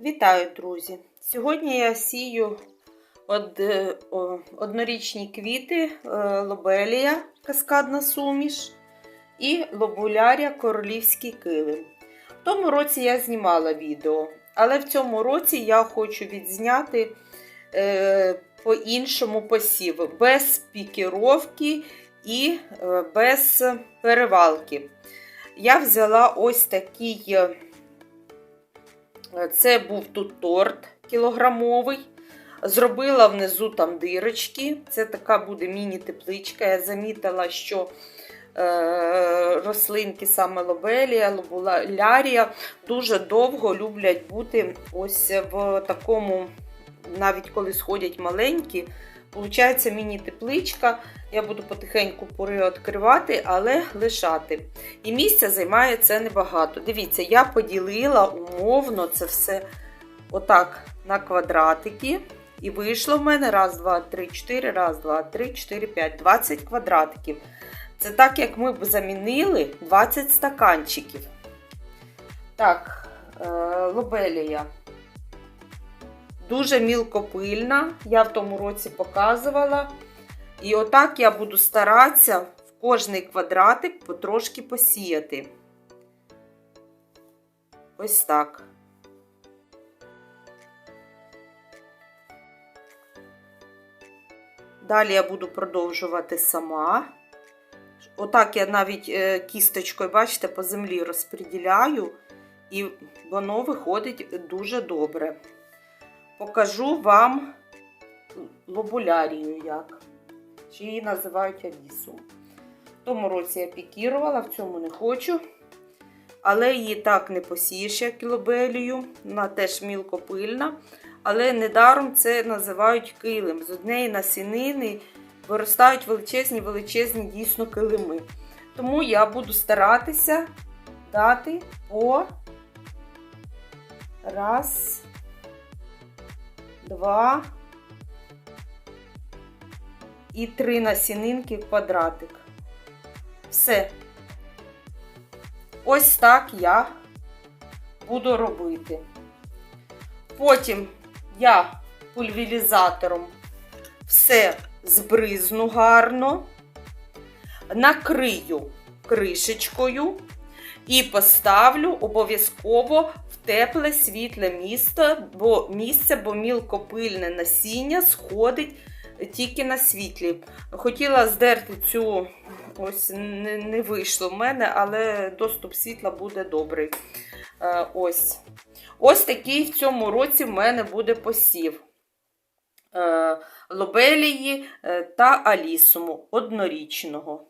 Вітаю, друзі! Сьогодні я сію од, е, однорічні квіти е, лобелія каскадна суміш і лобулярія королівський килим. В тому році я знімала відео, але в цьому році я хочу відзняти е, по-іншому посів, без пікіровки і без перевалки. Я взяла ось такий. Це був тут торт кілограмовий. Зробила внизу там дирочки. Це така буде міні-тепличка. Я замітила, що е, рослинки саме лобелія, лобулярія дуже довго люблять бути ось в такому, навіть коли сходять маленькі. Получається міні-тепличка. Я буду потихеньку пори відкривати, але лишати. І місця займає це небагато. Дивіться, я поділила умовно це все отак на квадратики. І вийшло в мене раз, два, три, чотири, раз, два, три, чотири, п'ять, 20 квадратиків. Це так, як ми б замінили 20 стаканчиків. Так, е, лобелія. Дуже мілкопильна. Я в тому році показувала. І отак я буду старатися в кожний квадратик потрошки посіяти. Ось так. Далі я буду продовжувати сама. Отак я навіть е, кісточкою, бачите, по землі розподіляю, і воно виходить дуже добре. Покажу вам лобулярію як. Чи її називають Алісу. В тому році я пікірувала, в цьому не хочу. Але її так не посієш, як і лобелію. Вона теж мілкопильна. Але недаром це називають килим. З однієї насінини виростають величезні, величезні дійсно килими. Тому я буду старатися дати по раз, два і три насінинки в квадратик. Все. Ось так я буду робити. Потім я пульверізатором все збризну гарно, накрию кришечкою і поставлю обов'язково в тепле світле місце, бо місце, бо мілкопильне насіння сходить тільки на світлі. Хотіла здерти цю, ось не, не вийшло в мене, але доступ світла буде добрий. Е, ось. Ось такий в цьому році в мене буде посів. Е, лобелії е, та алісуму однорічного.